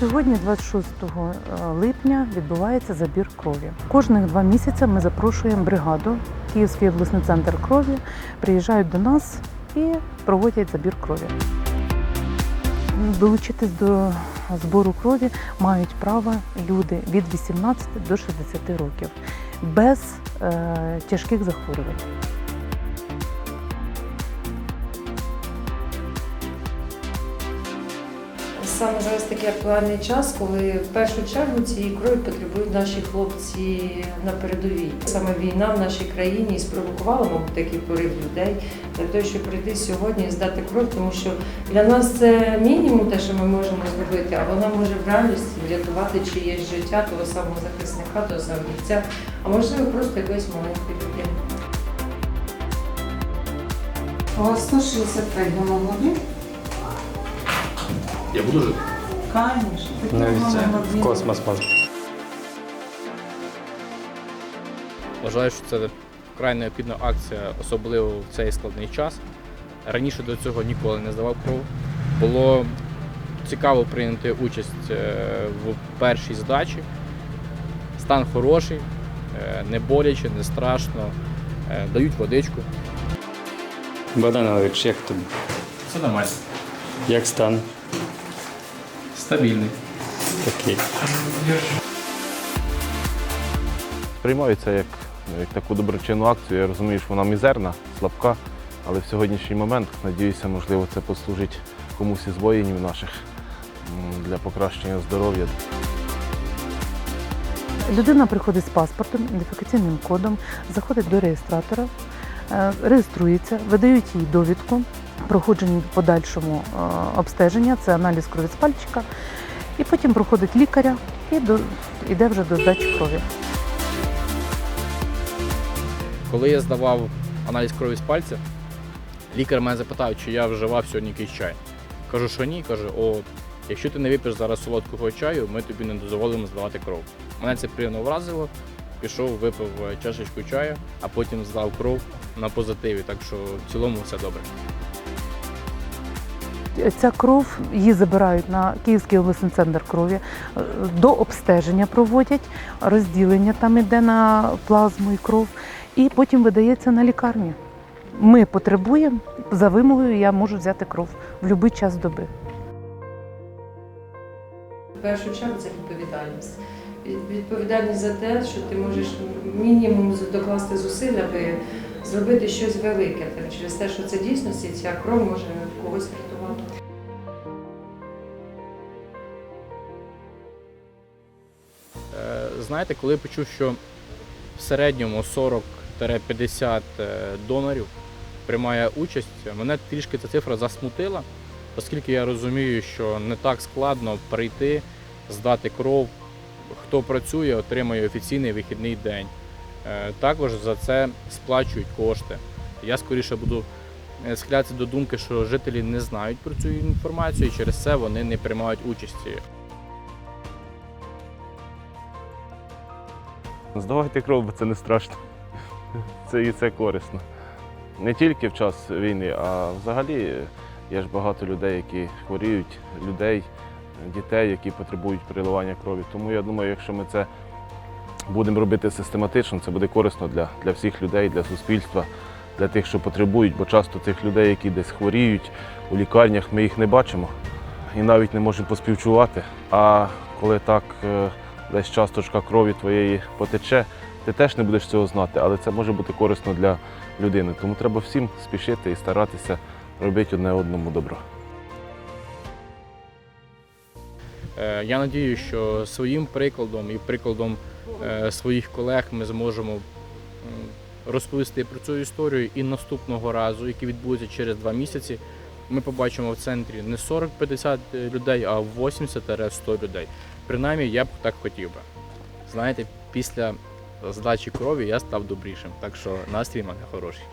Сьогодні, 26 липня, відбувається забір крові. Кожних два місяці ми запрошуємо бригаду Київський обласний центр крові. Приїжджають до нас і проводять забір крові. Долучитись до збору крові мають право люди від 18 до 60 років без е, тяжких захворювань. Саме зараз такий актуальний час, коли в першу чергу цієї крові потребують наші хлопці на передовій. Саме війна в нашій країні спровокувала, мабуть, такий порив людей для того, щоб прийти сьогодні і здати кров, тому що для нас це мінімум, те, що ми можемо зробити, а вона може в реальності врятувати чиєсь життя, того самого захисника, того самого бійця, а можливо просто якоїсь маленької дитини. О, 163 гемоглобін. Я буду жити. Конечно. Навіть це в космос можна. Вважаю, що це вкрай необхідна акція, особливо в цей складний час. Раніше до цього ніколи не здавав кров. Було цікаво прийняти участь е, в першій здачі. Стан хороший, е, не боляче, не страшно, е, дають водичку. Богдан Олегович, як тобі? Все нормально. Як стан? Стабільний. Такий. Сприймаю це як, як таку доброчинну акцію. Я розумію, що вона мізерна, слабка, але в сьогоднішній момент, надіюся, можливо, це послужить комусь із воїнів наших для покращення здоров'я. Людина приходить з паспортом, ідентифікаційним кодом, заходить до реєстратора, е, реєструється, видають їй довідку, проходження в подальшому е, обстеження, це аналіз крові з пальчика, і потім проходить лікаря і до, йде вже до здачі крові. Коли я здавав аналіз крові з пальця, лікар мене запитав, чи я вживав сьогодні якийсь чай. Кажу, що ні. Каже, о, якщо ти не вип'єш зараз солодкого чаю, ми тобі не дозволимо здавати кров. Мене це приємно вразило. Пішов, випив е, чашечку чаю, а потім здав кров на позитиві. Так що в цілому все добре. Ця кров її забирають на Київський обласний центр крові, до обстеження проводять, розділення там іде на плазму і кров, і потім видається на лікарні. Ми потребуємо за вимогою, я можу взяти кров в будь-який час доби. Першу чергу це відповідальність. Відповідальність за те, що ти можеш мінімум докласти зусиль, аби зробити щось велике. Через те, що це дійсності, ця кров може когось врятувати. Е, Знаєте, коли я почув, що в середньому 40-50 е, донорів приймає участь, мене трішки ця цифра засмутила, оскільки я розумію, що не так складно прийти, здати кров. Хто працює, отримує офіційний вихідний день. Е, Також за це сплачують кошти. Я скоріше буду е, схилятися до думки, що жителі не знають про цю інформацію, і через це вони не приймають участі. Здавайте кров, бо це не страшно. Це і це корисно. Не тільки в час війни, а взагалі є ж багато людей, які хворіють, людей, дітей, які потребують переливання крові. Тому я думаю, якщо ми це будемо робити систематично, це буде корисно для, для всіх людей, для суспільства, для тих, що потребують, бо часто цих людей, які десь хворіють у лікарнях, ми їх не бачимо і навіть не можемо поспівчувати. А коли так е, десь часточка крові твоєї потече, ти теж не будеш цього знати, але це може бути корисно для людини. Тому треба всім спішити і старатися робити одне одному добро. Я надію, що своїм прикладом і прикладом е, своїх колег ми зможемо розповісти про цю історію і наступного разу, який відбудеться через два місяці, ми побачимо в центрі не 40-50 людей, а 80-100 людей. Принаймні, я б так хотів би. Знаєте, після здачі крові я став добрішим, так що настрій мене хороший.